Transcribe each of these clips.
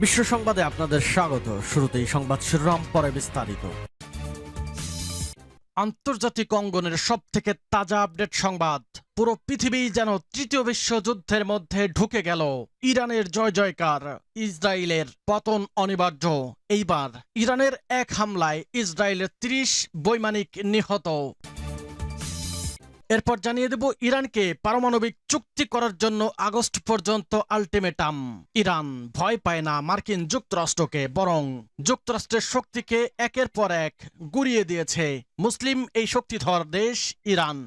বিশ্ব সংবাদে আপনাদের স্বাগত। শুরুতেই সংবাদ শিরোনাম, পরে বিস্তারিত। আন্তর্জাতিক অঙ্গনের সব থেকে তাজা আপডেট সংবাদ। পুরো পৃথিবী যেন তৃতীয় বিশ্বযুদ্ধের মধ্যে ঢুকে গেল। ইরানের জয় জয়কার, ইসরায়েলের পতন অনিবার্য। এইবার ইরানের এক হামলায় ইসরায়েলের ত্রিশ বৈমানিক নিহত। এরপর জানিয়ে দেব ইরানকে পারমাণবিক চুক্তি করার জন্য আগস্ট পর্যন্ত আলটিমেটাম। ইরান ভয় পায় না মার্কিন যুক্তরাষ্ট্রকে, বরং যুক্তরাষ্ট্রের শক্তিকে একের পর এক গুড়িয়ে দিয়েছে মুসলিম এই শক্তিধর দেশ ইরান।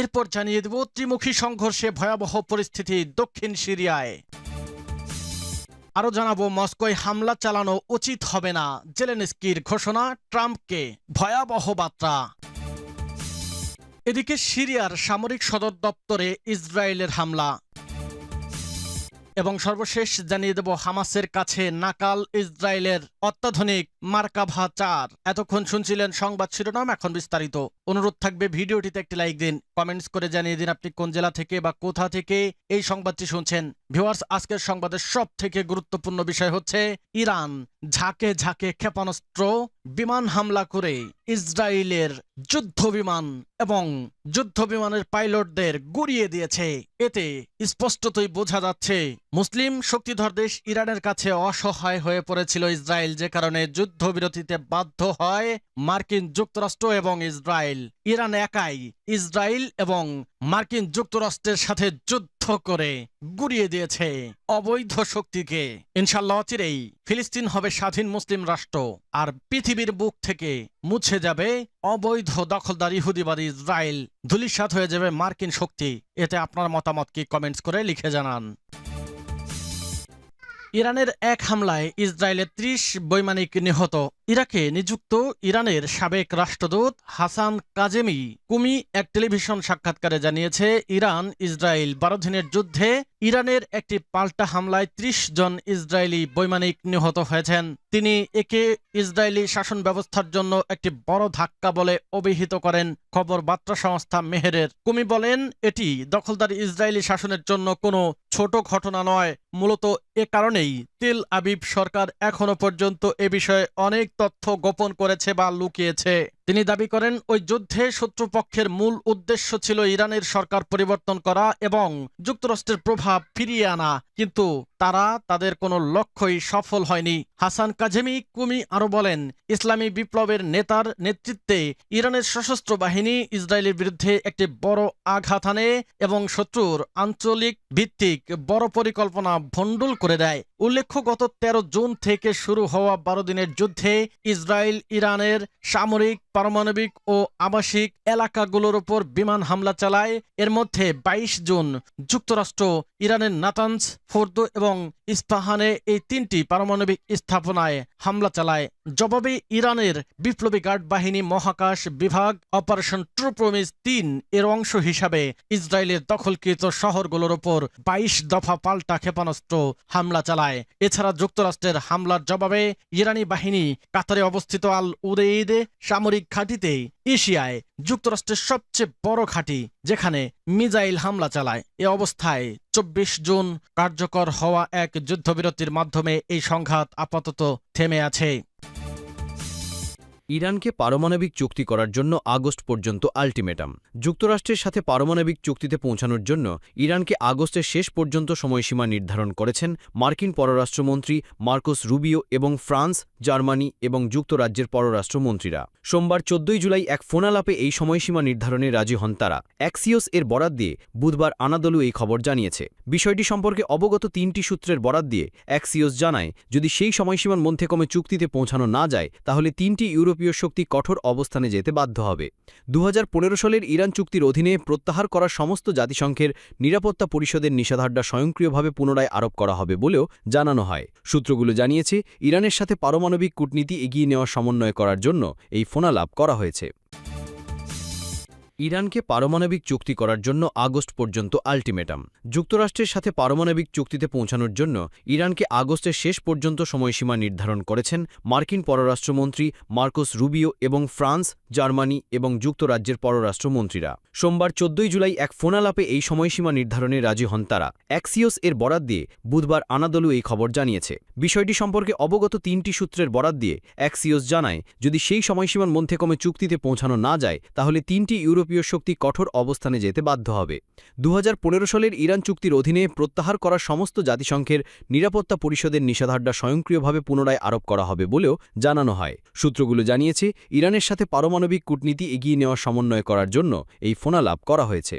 এরপর জানিয়ে দেব ত্রিমুখী সংঘর্ষে ভয়াবহ পরিস্থিতি দক্ষিণ সিরিয়ায়। আরও জানাব, মস্কোয় হামলা চালানো উচিত হবে না, জেলেনস্কির ঘোষণা, ট্রাম্পকে ভয়াবহ বার্তা। এদিকে সিরিয়ার সামরিক সদর দপ্তরে ইসরায়েলের হামলা। এবং সর্বশেষ জানিয়ে দেব, হামাসের কাছে নাকাল ইসরায়েলের অত্যাধুনিক মার্কাভা চার। এতক্ষণ শুনছিলেন সংবাদ শিরোনাম, এখন বিস্তারিত। অনুরোধ থাকবে, ভিডিওটিতে একটি লাইক দিন। কমেন্টস করে জানিয়ে দিন আপনি কোন জেলা থেকে বা কোথা থেকে এই সংবাদটি শুনছেন। ভিউয়ার্স আজকের সংবাদের সব থেকে গুরুত্বপূর্ণ বিষয় হচ্ছে ইরান। ঝাঁকে ঝাঁকে ক্ষেপণাস্ত্র, বিমান হামলা করে ইসরায়েলের যুদ্ধ বিমান এবং যুদ্ধ বিমানের পাইলটদের গুড়িয়ে দিয়েছে। এতে স্পষ্টতই বোঝা যাচ্ছে, মুসলিম শক্তিধর দেশ ইরানের কাছে অসহায় হয়ে পড়েছিল ইসরায়েল, যে কারণে যুদ্ধবিরতিতে বাধ্য হয় মার্কিন যুক্তরাষ্ট্র এবং ইসরায়েল। ইরান একাই ইসরায়েল এবং মার্কিন যুক্তরাষ্ট্রের সাথে যুদ্ধ করে গুড়িয়ে দিয়েছে অবৈধ শক্তিকে। ইনশাল্লাহ অচিরেই ফিলিস্তিন হবে স্বাধীন মুসলিম রাষ্ট্র, আর পৃথিবীর বুক থেকে মুছে যাবে অবৈধ দখলদার ইহুদিবাদী ইসরায়েল। ধুলিসাৎ হয়ে যাবে মার্কিন শক্তি। এতে আপনার মতামত কি কমেন্টস করে লিখে জানান। ইরানের এক হামলায় ইসরায়েলের ত্রিশ বৈমানিক নিহত ইরাকে নিযুক্ত ইরানের সাবেক রাষ্ট্রদূত হাসান কাজেমি কুমি এক টেলিভিশন সাক্ষাৎকারে জানিয়েছে, ইরান ইসরায়েল বারো দিনের যুদ্ধে ইরানের একটি পাল্টা হামলায় ত্রিশ জন ইসরায়েলি বৈমানিক নিহত হয়েছেন। তিনি একে ইসরায়েলি শাসন ব্যবস্থার জন্য একটি বড় ধাক্কা বলে অভিহিত করেন, খবর বার্তা সংস্থা মেহেরের। কুমি বলেন, এটি দখলদার ইসরায়েলি শাসনের জন্য কোনো ছোট ঘটনা নয়। মূলত এ কারণেই তেল আবিব সরকার এখনও পর্যন্ত এ বিষয়ে অনেক তথ্য গোপন করেছে বা লুকিয়েছে। তিনি দাবি করেন, ওই যুদ্ধে শত্রুপক্ষের মূল উদ্দেশ্য ছিল ইরানের সরকার পরিবর্তন করা এবং যুক্তরাষ্ট্রের প্রভাব ফিরিয়ে আনা, কিন্তু তারা তাদের কোনো লক্ষ্যই সফল হয়নি। হাসান কাজেমি কুমি আরও বলেন, ইসলামী বিপ্লবের নেতার নেতৃত্বে ইরানের সশস্ত্র বাহিনী ইসরায়েলের বিরুদ্ধে একটি বড় আঘাত আনে এবং শত্রুর আঞ্চলিক ভিত্তিক বড় পরিকল্পনা ভণ্ডুল করে দেয়। উল্লেখ্য, গত তেরো জুন থেকে শুরু হওয়া বারো দিনের যুদ্ধে ইসরায়েল ইরানের সামরিক পারমাণবিক ও আবাসিক এলাকাগুলোর উপর বিমান হামলা চালায়। এর মধ্যে ২২ জুন যুক্তরাষ্ট্র ইরানের নাতানস ফোর্দো এবং ইস্পাহানে এই তিনটি পারমাণবিক স্থাপনায় হামলা চালায়। জবাবে ইরানের বিপ্লবী গার্ড বাহিনী মহাকাশ বিভাগ অপারেশন ট্রু প্রমিস তিন এর অংশ হিসাবে ইসরায়েলের দখলকৃত শহরগুলোর ওপর ২২ দফা পাল্টা ক্ষেপণাস্ত্র হামলা চালায়। এছাড়া যুক্তরাষ্ট্রের হামলার জবাবে ইরানি বাহিনী কাতারে অবস্থিত আল উদেইদ সামরিক ঘাঁটিতে এশিয়ায় যুক্তরাষ্ট্রের সবচেয়ে বড় ঘাঁটি, যেখানে মিজাইল হামলা চালায়। এ অবস্থায় চব্বিশ জুন কার্যকর হওয়া এক যুদ্ধবিরতির মাধ্যমে এই সংঘাত আপাতত থেমে আছে। ইরানকে পারমাণবিক চুক্তি করার জন্য আগস্ট পর্যন্ত আল্টিমেটাম। যুক্তরাষ্ট্রের সাথে পারমাণবিক চুক্তিতে পৌঁছানোর জন্য ইরানকে আগস্টের শেষ পর্যন্ত সময়সীমা নির্ধারণ করেছেন মার্কিন পররাষ্ট্রমন্ত্রী মার্কোস রুবিও এবং ফ্রান্স, জার্মানি এবং যুক্তরাজ্যের পররাষ্ট্রমন্ত্রীরা। সোমবার চোদ্দই জুলাই এক ফোনালাপে এই সময়সীমা নির্ধারণে রাজি হন তারা। অ্যাক্সিওস এর বরাত দিয়ে বুধবার আনাদলু এই খবর জানিয়েছে। বিষয়টি সম্পর্কে অবগত তিনটি সূত্রের বরাত দিয়ে অ্যাক্সিওস জানায়, যদি সেই সময়সীমার মধ্যে কমে চুক্তিতে পৌঁছানো না যায়, তাহলে তিনটি ইউরোপীয় শক্তি কঠোর অবস্থানে যেতে বাধ্য হবে। দু হাজার পনেরো সালের ইরান চুক্তির অধীনে প্রত্যাহার করা সমস্ত জাতিসংঘের নিরাপত্তা পরিষদের নিষেধাজ্ঞা স্বয়ংক্রিয়ভাবে পুনরায় আরোপ করা হবে বলেও জানানো হয়। সূত্রগুলো জানিয়েছে, ইরানের সাথে পারমাণবিক কূটনীতি এগিয়ে নেওয়া সমন্বয় করার জন্য এই ফোনালাপ করা হয়েছে। ইরানকে পারমাণবিক চুক্তি করার জন্য আগস্ট পর্যন্ত আলটিমেটাম। যুক্তরাষ্ট্রের সাথে পারমাণবিক চুক্তিতে পৌঁছানোর জন্য ইরানকে আগস্টের শেষ পর্যন্ত সময়সীমা নির্ধারণ করেছেন মার্কিন পররাষ্ট্রমন্ত্রী মার্কোস রুবিও এবং ফ্রান্স, জার্মানি এবং যুক্তরাজ্যের পররাষ্ট্রমন্ত্রীরা। সোমবার চোদ্দই জুলাই এক ফোনালাপে এই সময়সীমা নির্ধারণে রাজি হন তারা। অ্যাক্সিওস এর বরাত দিয়ে বুধবার আনাদলু এই খবর জানিয়েছে। বিষয়টি সম্পর্কে অবগত তিনটি সূত্রের বরাত দিয়ে অ্যাক্সিওস জানায়, যদি সেই সময়সীমার মধ্যে কমে চুক্তিতে পৌঁছানো না যায়, তাহলে তিনটি ইউরোপীয় শক্তি কঠোর অবস্থানে যেতে বাধ্য হবে। দু হাজার পনেরো সালের ইরান চুক্তির অধীনে প্রত্যাহার করা সমস্ত জাতিসংঘের নিরাপত্তা পরিষদের নিষেধাজ্ঞা স্বয়ংক্রিয়ভাবে পুনরায় আরোপ করা হবে বলেও জানানো হয়। সূত্রগুলো জানিয়েছে, ইরানের সাথে পারমাণবিক কূটনীতি এগিয়ে নেওয়া সমন্বয় করার জন্য এই ফোনালাপ করা হয়েছে।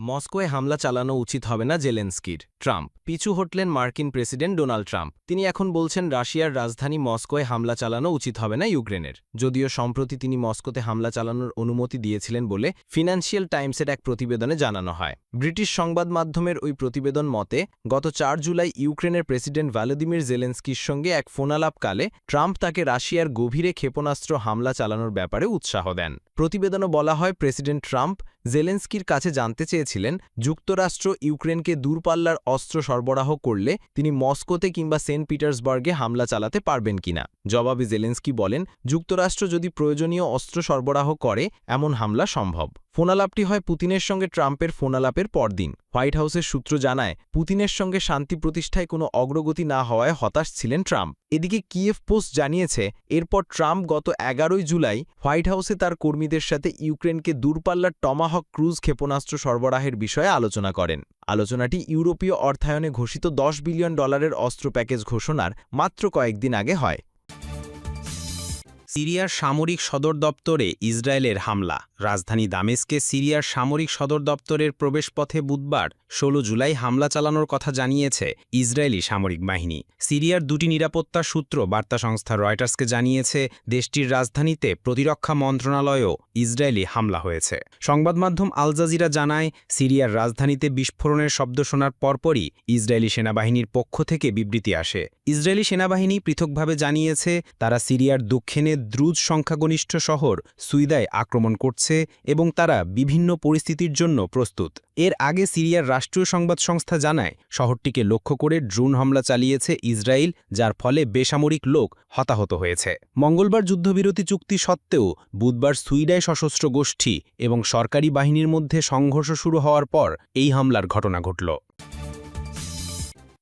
মস্কোয় হামলা চালানো উচিত হবে না জেলেন্সকির। ট্রাম্প। পিছু হটলেন মার্কিন প্রেসিডেন্ট ডোনাল্ড ট্রাম্প। তিনি এখন বলছেন, রাশিয়ার রাজধানী মস্কোয় হামলা চালানো উচিত হবে না ইউক্রেনের। যদিও সম্প্রতি তিনি মস্কোতে হামলা চালানোর অনুমতি দিয়েছিলেন বলে ফিনান্সিয়াল টাইমসের এক প্রতিবেদনে জানানো হয়। ব্রিটিশ সংবাদ মাধ্যমের ওই প্রতিবেদন মতে, গত চার জুলাই ইউক্রেনের প্রেসিডেন্ট ভ্যালোদিমির জেলেন্সকির সঙ্গে এক ফোনালাপকালে ট্রাম্প তাকে রাশিয়ার গভীরে ক্ষেপণাস্ত্র হামলা চালানোর ব্যাপারে উৎসাহ দেন। প্রতিবেদনে বলা হয়, প্রেসিডেন্ট ট্রাম্প জেলেন্সকির কাছে জানতে চেয়েছিলেন, যুক্তরাষ্ট্র ইউক্রেনকে দূরপাল্লার অস্ত্র সরবরাহ করলে তিনি মস্কোতে কিংবা সেন্ট পিটার্সবার্গে হামলা চালাতে পারবেন কিনা? জবাবে জেলেন্সকি বলেন, যুক্তরাষ্ট্র যদি প্রয়োজনীয় অস্ত্র সরবরাহ করে, এমন হামলা সম্ভব। ফোনালাপটি হয় পুতিনের সঙ্গে ট্রাম্পের ফোনালাপের পরদিন। হোয়াইট হাউসের সূত্র জানায়, পুতিনের সঙ্গে শান্তি প্রতিষ্ঠায় কোনো অগ্রগতি না হওয়ায় হতাশ ছিলেন ট্রাম্প। এদিকে কিয়েভ পোস্ট জানিয়েছে, এরপর ট্রাম্প গত এগারোই জুলাই হোয়াইট হাউসে তার কর্মীদের সাথে ইউক্রেনকে দূরপাল্লার টমাহক ক্রুজ ক্ষেপণাস্ত্র সরবরাহের বিষয়ে আলোচনা করেন। আলোচনাটি ইউরোপীয় অর্থায়নে ঘোষিত দশ বিলিয়ন ডলারের অস্ত্র প্যাকেজ ঘোষণার মাত্র কয়েকদিন আগে হয়। সিরিয়ার সামরিক সদর দপ্তরে ইসরায়েলের হামলা। রাজধানী দামেস্কে সিরিয়ার সামরিক সদর দপ্তরের প্রবেশপথে বুধবার ১৬ জুলাই হামলা চালানোর কথা জানিয়েছে ইসরায়েলি সামরিক বাহিনী। সিরিয়ার দুটি নিরাপত্তা সূত্র বার্তা সংস্থা রয়টার্সকে জানিয়েছে, দেশটির রাজধানীতে প্রতিরক্ষা মন্ত্রণালয়েও ইসরায়েলি হামলা হয়েছে। সংবাদ মাধ্যম আল জাজিরা জানায়, সিরিয়ার রাজধানীতে বিস্ফোরণের শব্দ শোনার পরপরই ইসরায়েলি সেনাবাহিনীর পক্ষ থেকে বিবৃতি আসে। ইসরায়েলি সেনাবাহিনী পৃথকভাবে জানিয়েছে, তারা সিরিয়ার দক্ষিণে দ্রুজ সংখ্যাগনিষ্ঠ শহর সুইদায় আক্রমণ করছে। এবং তারা বিভিন্ন পরিস্থিতির জন্য প্রস্তুত। এর আগে সিরিয়ার রাষ্ট্রীয় সংবাদ সংস্থা জানায়, শহরটিকে লক্ষ্য করে ড্রোন হামলা চালিয়েছে ইসরায়েল, যার ফলে বেসামরিক লোক হতাহত হয়েছে। মঙ্গলবার যুদ্ধবিরতি চুক্তি সত্ত্বেও বুধবার সুইডায় সশস্ত্র গোষ্ঠী এবং সরকারি বাহিনীর মধ্যে সংঘর্ষ শুরু হওয়ার পর এই হামলার ঘটনা ঘটল।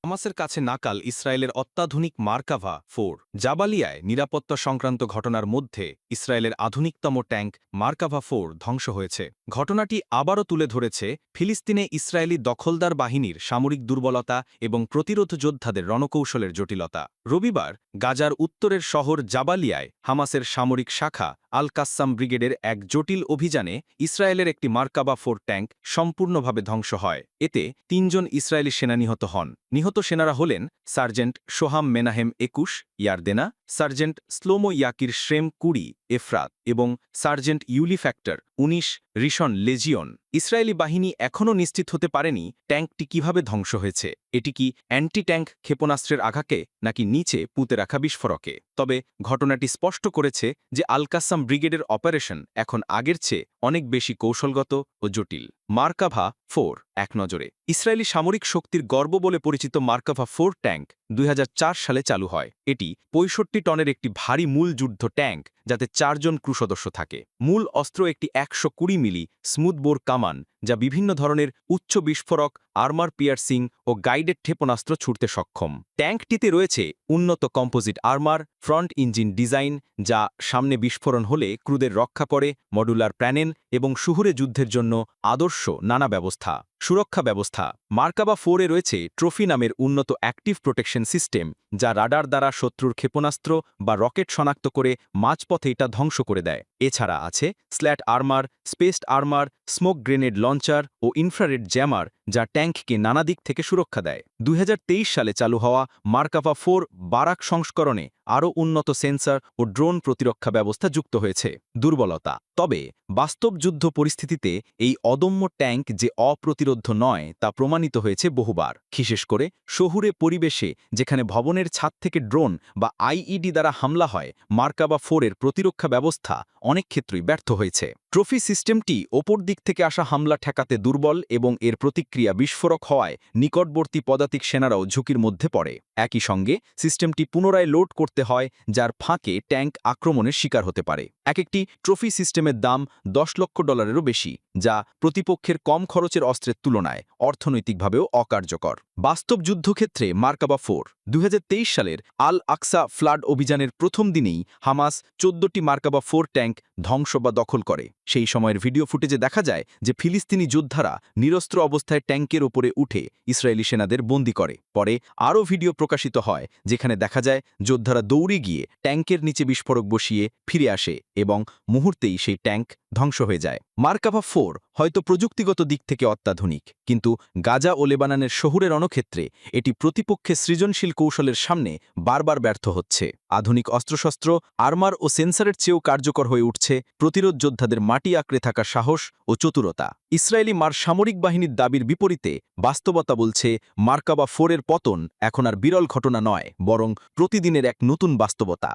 হামাসের কাছে নাকাল ইসরায়েলের অত্যাধুনিক মার্কাভা ফোর, জাবালিয়ায় নিরাপত্তা সংক্রান্ত ঘটনার মধ্যে ইসরায়েলের আধুনিকতম ট্যাঙ্ক মার্কাভা ফোর ধ্বংস হয়েছে। ঘটনাটি আবারও তুলে ধরেছে ফিলিস্তিনে ইসরায়েলি দখলদার বাহিনীর সামরিক দুর্বলতা এবং প্রতিরোধ যোদ্ধাদের রণকৌশলের জটিলতা। রবিবার গাজার উত্তরের শহর জাবালিয়ায় হামাসের সামরিক শাখা আল কাসাম ব্রিগেডের এক জটিল অভিযানে ইসরায়েলের একটি মার্কাবা ফোর ট্যাঙ্ক সম্পূর্ণভাবে ধ্বংস হয়। এতে তিনজন ইসরায়েলি সেনা নিহত হন। নিহত সেনারা হলেন সার্জেন্ট সোহাম মেনাহেম একুশ ইয়ারদেনা, সার্জেন্ট স্লোমো ইয়াকির শ্রেম কুড়ি এফরাত এবং সার্জেন্ট ইউলি ফ্যাক্টর উনিশ, রিশন লেজিয়ন। ইসরায়েলি বাহিনী এখনও নিশ্চিত হতে পারেনি ট্যাঙ্কটি কীভাবে ধ্বংস হয়েছে। এটি কি অ্যান্টি ট্যাঙ্ক ক্ষেপণাস্ত্রের আঘাকে নাকি নিচে পুঁতে রাখা বিস্ফোরকে? তবে ঘটনাটি স্পষ্ট করেছে যে আলকাসাম ব্রিগেডের অপারেশন এখন আগের চেয়ে অনেক বেশি কৌশলগত ও জটিল। মার্কাভা ফোর, এক নজরে। ইসরায়েলি সামরিক শক্তির গর্ব বলে পরিচিত মার্কাভা ফোর ট্যাঙ্ক দুই হাজার চার সালে চালু হয়। এটি পঁয়ষট্টি টনের একটি ভারী মূল যুদ্ধ ট্যাঙ্ক যাতে চারজন ক্রু সদস্য থাকে। মূল অস্ত্র একটি একশো কুড়ি মিলি স্মুথবোর কামান, যা বিভিন্ন ধরনের উচ্চ বিস্ফোরক, আর্মার পিয়ার্সিং ও গাইডেড ক্ষেপণাস্ত্র ছুটতে সক্ষম। ট্যাঙ্কটিতে রয়েছে উন্নত composite armour, front engine design, যা সামনে বিস্ফোরণ হলে ক্রুদের রক্ষা করে, মডুলার প্যানেল এবং শুহুরে যুদ্ধের জন্য আদর্শ নানা ব্যবস্থা। সুরক্ষা ব্যবস্থা। মার্কাবা ফোরে রয়েছে ট্রফি নামের উন্নত অ্যাক্টিভ প্রোটেকশন সিস্টেম, যা রাডার দ্বারা শত্রুর ক্ষেপণাস্ত্র বা রকেট শনাক্ত করে মাঝপথে এটা ধ্বংস করে দেয়। এছাড়া আছে slat armour, spaced armour, smoke grenade launcher ও ইনফ্রারেড জ্যামার যা ট্যাঙ্ককে নানা দিক থেকে সুরক্ষা দেয়। দুই হাজার তেইশ সালে চালু হওয়া মার্কাভা ফোর বারাক সংস্করণে আরও উন্নত সেন্সর ও ড্রোন প্রতিরক্ষা ব্যবস্থা যুক্ত হয়েছে। দুর্বলতা। তবে বাস্তব যুদ্ধ পরিস্থিতিতে এই অদম্য ট্যাঙ্ক যে অপ্রতিরোধ্য নয়, তা প্রমাণিত হয়েছে বহুবার। বিশেষ করে শহুরে পরিবেশে, যেখানে ভবনের ছাদ থেকে ড্রোন বা আইইডি দ্বারা হামলা হয় মার্কাবা ফোরের প্রতিরক্ষা ব্যবস্থা অনেক ক্ষেত্রেই ব্যর্থ হয়েছে। ট্রফি সিস্টেমটি ওপর দিক থেকে আসা হামলা ঠেকাতে দুর্বল এবং এর প্রতিক্রিয়া বিস্ফোরক হওয়ায় নিকটবর্তী পদাতিক সেনারাও ঝুঁকির মধ্যে পড়ে। একই সঙ্গে সিস্টেমটি পুনরায় লোড করতে হয়, যার ফাঁকে ট্যাঙ্ক আক্রমণের শিকার হতে পারে। এক একটি ট্রফি সিস্টেমের দাম দশ লক্ষ ডলারেরও বেশি, যা প্রতিপক্ষের কম খরচের অস্ত্রের তুলনায় অর্থনৈতিকভাবেও অকার্যকর। বাস্তব যুদ্ধক্ষেত্রে মার্কাবা ফোর দু হাজার তেইশ সালের আল আকসা ফ্লাড অভিযানের প্রথম দিনেই হামাস চোদ্দটি মার্কাবা ফোর ট্যাঙ্ক ধ্বংস বা দখল করে। সেই সময়ের ভিডিও ফুটেজে দেখা যায় যে ফিলিস্তিনি যোদ্ধারা নিরস্ত্র অবস্থায় ট্যাঙ্কের ওপরে উঠে ইসরায়েলি সেনাদের বন্দি করে। পরে আরও ভিডিও প্রকাশিত হয় যেখানে দেখা যায় যোদ্ধারা দৌড়ে গিয়ে ট্যাঙ্কের নিচে বিস্ফোরক বসিয়ে ফিরে আসে এবং মুহূর্তেই সেই ট্যাঙ্ক ধ্বংস হয়ে যায়। মার্কাভা ফোর হয়তো প্রযুক্তিগত দিক থেকে অত্যাধুনিক, কিন্তু গাজা ও লেবাননের শহুরের রণক্ষেত্রে এটি প্রতিপক্ষের সৃজনশীল কৌশলের সামনে বারবার ব্যর্থ হচ্ছে। আধুনিক অস্ত্রশস্ত্র, আর্মার ও সেন্সারের চেয়েও কার্যকর হয়ে উঠছে প্রতিরোধ যোদ্ধাদের মাটি আঁকড়ে থাকা সাহস ও চতুরতা। ইসরায়েলি মার সামরিক বাহিনীর দাবির বিপরীতে বাস্তবতা বলছে মার্কাবা ফোরের পতন এখন আর বিরল ঘটনা নয়, বরং প্রতিদিনের এক নতুন বাস্তবতা।